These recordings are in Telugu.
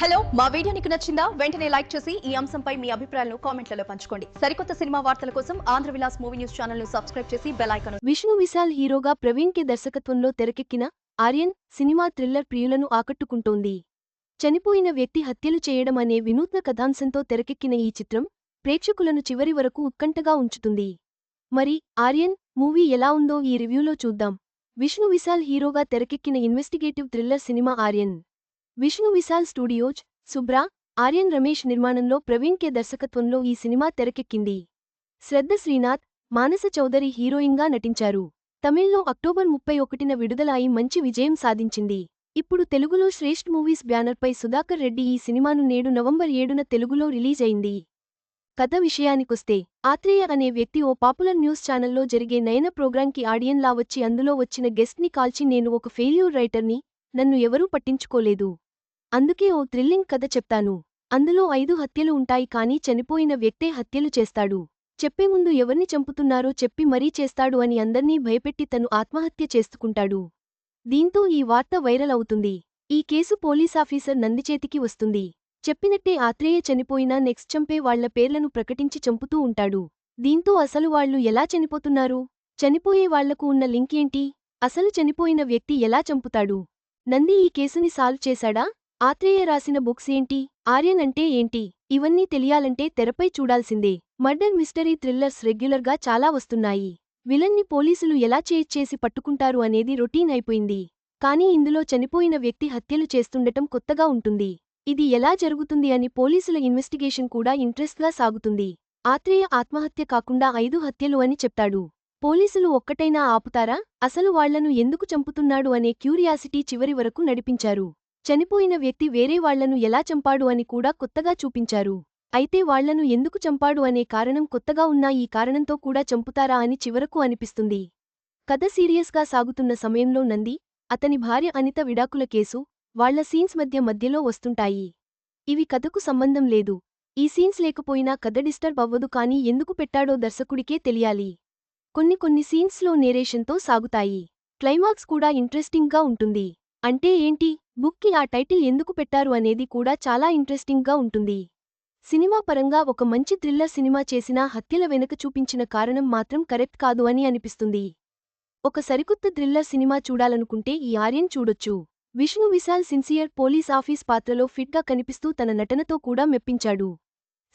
హలో మా వీడియో నీకు నచ్చిందా? వెంటనే లైక్ చేసి ఈ అంశంపై మీ అభిప్రాయాలను కామెంట్లలో పంచుకోండి. సరికొత్త సినిమా వార్తల కోసం ఆంధ్ర విలాస్ మూవీ న్యూస్ ఛానల్ను సబ్స్క్రైబ్ చేసి బెల్ ఐకాన్ విష్ణు విశాల్ హీరోగా ప్రవీణ్కి దర్శకత్వంలో తెరకెక్కిన ఆర్యన్ సినిమా థ్రిల్లర్ ప్రియులను ఆకట్టుకుంటోంది. చనిపోయిన వ్యక్తి హత్యలు చేయడం అనే వినూత్న కథాంశంతో తెరకెక్కిన ఈ చిత్రం ప్రేక్షకులను చివరి వరకు ఉత్కంఠగా ఉంచుతుంది. మరి ఆర్యన్ మూవీ ఎలా ఉందో ఈ రివ్యూలో చూద్దాం. విష్ణు విశాల్ హీరోగా తెరకెక్కిన investigative thriller cinema Aryan. Vishnu Vishal studios Subra Aryan Ramesh నిర్మాణంలో ప్రవీణ్ కే దర్శకత్వంలో ఈ సినిమా తెరకెక్కింది. శ్రద్ధ శ్రీనాథ్ మానస చౌదరి హీరోయిన్గా నటించారు. తమిళ్ళో అక్టోబర్ ముప్పై ఒకటిన విడుదల అయి మంచి విజయం సాధించింది. ఇప్పుడు తెలుగులో శ్రేష్ఠ్ మూవీస్ బ్యానర్పై సుధాకర్ రెడ్డి ఈ సినిమాను నేడు నవంబర్ ఏడున తెలుగులో రిలీజ్ అయింది. కథ విషయానికొస్తే ఆత్రేయ అనే వ్యక్తి ఓ పాపులర్ న్యూస్ ఛానల్లో జరిగే నయన ప్రోగ్రాంకి ఆడియన్లా వచ్చి అందులో వచ్చిన గెస్ట్ని కాల్చి నేను ఒక ఫెయిల్యూర్ రైటర్ని నన్ను ఎవరూ పట్టించుకోలేదు. అందుకే ఓ థ్రిల్లింగ్ కథ చెప్తాను. అందులో ఐదు హత్యలు ఉంటాయి కానీ చనిపోయిన వ్యక్తే హత్యలు చేస్తాడు. చెప్పే ముందు ఎవర్ని చంపుతున్నారో చెప్పి మరీ చేస్తాడు అని అందర్నీ భయపెట్టి తను ఆత్మహత్య చేసుకుంటాడు. దీంతో ఈ వార్త వైరల్ అవుతుంది. ఈ కేసు పోలీసాఫీసర్ నందిచేతికి వస్తుంది. చెప్పినట్టే ఆత్రేయ చనిపోయినా నెక్స్ట్ చంపే వాళ్ళ పేర్లను ప్రకటించి చంపుతూ ఉంటాడు. దీంతో అసలు వాళ్ళు ఎలా చనిపోతున్నారు? చనిపోయే వాళ్ళకు ఉన్న లింక్ ఏంటి? అసలు చనిపోయిన వ్యక్తి ఎలా చంపుతాడు? నంది ఈ కేసుని సాల్వ్ చేశాడా? ఆత్రేయ రాసిన బుక్స్ ఏంటి? ఆర్యన్ అంటే ఏంటి? ఇవన్నీ తెలియాలంటే తెరపై చూడాల్సిందే. మర్డర్ మిస్టరీ థ్రిల్లర్స్ రెగ్యులర్గా చాలా వస్తున్నాయి. విలన్ని పోలీసులు ఎలా చేసి పట్టుకుంటారు అనేది రొటీన్ అయిపోయింది. కానీ ఇందులో చనిపోయిన వ్యక్తి హత్యలు చేస్తుండటం కొత్తగా ఉంటుంది. ఇది ఎలా జరుగుతుంది అని పోలీసుల ఇన్వెస్టిగేషన్ కూడా ఇంట్రెస్ట్గా సాగుతుంది. ఆత్రేయ ఆత్మహత్య కాకుండా ఐదు హత్యలు అని చెప్తాడు. పోలీసులు ఒక్కటైనా ఆపుతారా? అసలు వాళ్ళను ఎందుకు చంపుతున్నాడు అనే క్యూరియాసిటీ చివరి వరకు నడిపించారు. చనిపోయిన వ్యక్తి వేరే వాళ్ళను ఎలా చంపాడు అని కూడా కొత్తగా చూపించారు. అయితే వాళ్ళను ఎందుకు చంపాడు అనే కారణం కొత్తగా ఉన్నా ఈ కారణంతో కూడా చంపుతారా అని చివరకు అనిపిస్తుంది. కథ సీరియస్గా సాగుతున్న సమయంలో నంది అతని భార్య అనిత విడాకుల కేసు వాళ్ళ సీన్స్ మధ్య మధ్యలో వస్తుంటాయి. ఇవి కథకు సంబంధం లేదు. ఈ సీన్స్ లేకపోయినా కథ డిస్టర్బ్ అవ్వదు కానీ ఎందుకు పెట్టాడో దర్శకుడికే తెలియాలి. కొన్ని కొన్ని సీన్స్లో నేరేషన్తో సాగుతాయి. క్లైమాక్స్ కూడా ఇంట్రెస్టింగ్గా ఉంటుంది. అంటే ఏంటి? బుక్కి ఆ టైటిల్ ఎందుకు పెట్టారు అనేది కూడా చాలా ఇంట్రెస్టింగ్గా ఉంటుంది. సినిమా పరంగా ఒక మంచి థ్రిల్లర్ సినిమా చేసినా హత్యల వెనుక చూపించిన కారణం మాత్రం కరెక్ట్ కాదు అని అనిపిస్తుంది. ఒక సరికొత్త థ్రిల్లర్ సినిమా చూడాలనుకుంటే ఈ ఆర్యన్ చూడొచ్చు. Vishnu Vishal sincere police office పాత్రలో ఫిట్గా కనిపిస్తూ తన నటనతో కూడా మెప్పించాడు.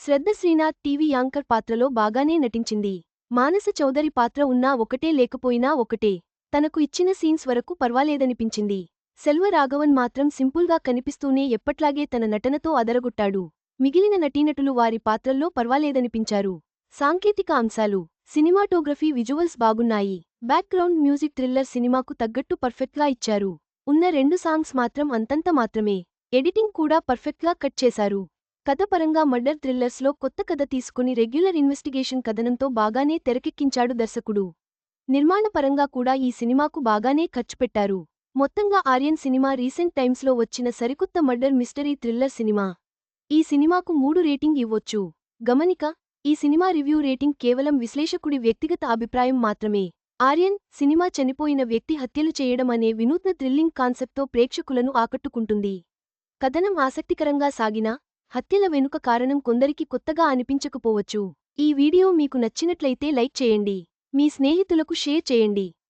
శ్రద్ధ శ్రీనాథ్ టీవీ యాంకర్ పాత్రలో బాగానే నటించింది. మానస చౌదరి పాత్ర ఉన్నా ఒకటే లేకపోయినా ఒకటే. తనకు ఇచ్చిన సీన్స్ వరకు పర్వాలేదనిపించింది. సెల్వ రాఘవన్ మాత్రం సింపుల్గా కనిపిస్తూనే ఎప్పట్లాగే తన నటనతో అదరగొట్టాడు. మిగిలిన నటీనటులు వారి పాత్రల్లో పర్వాలేదనిపించారు. సాంకేతిక అంశాలు సినిమాటోగ్రఫీ విజువల్స్ బాగున్నాయి. బ్యాక్గ్రౌండ్ మ్యూజిక్ థ్రిల్లర్ సినిమాకు తగ్గట్టు పర్ఫెక్ట్గా ఇచ్చారు. ఉన్న రెండు సాంగ్స్ మాత్రం అంతంత మాత్రమే. ఎడిటింగ్ కూడా పర్ఫెక్ట్గా కట్ చేశారు. కథపరంగా మర్డర్ థ్రిల్లర్స్లో కొత్త కథ తీసుకుని రెగ్యులర్ ఇన్వెస్టిగేషన్ కథనంతో బాగానే తెరకెక్కించాడు దర్శకుడు. నిర్మాణ పరంగా కూడా ఈ సినిమాకు బాగానే ఖర్చు పెట్టారు. మొత్తంగా ఆర్యన్ సినిమా రీసెంట్ టైమ్స్లో వచ్చిన సరికొత్త మర్డర్ మిస్టరీ థ్రిల్లర్ సినిమా. ఈ సినిమాకు మూడు రేటింగ్ ఇవ్వొచ్చు. గమనిక ఈ సినిమా రివ్యూ రేటింగ్ కేవలం విశ్లేషకుడి వ్యక్తిగత అభిప్రాయం మాత్రమే. ఆర్యన్ సినిమా చనిపోయిన వ్యక్తి హత్యలు చేయడం అనే వినూత్న థ్రిల్లింగ్ కాన్సెప్ట్తో ప్రేక్షకులను ఆకట్టుకుంటుంది. కథనం ఆసక్తికరంగా సాగినా హత్యల వెనుక కారణం కొందరికి కొత్తగా అనిపించకపోవచ్చు. ఈ వీడియో మీకు నచ్చినట్లయితే లైక్ చేయండి. మీ స్నేహితులకు షేర్ చేయండి.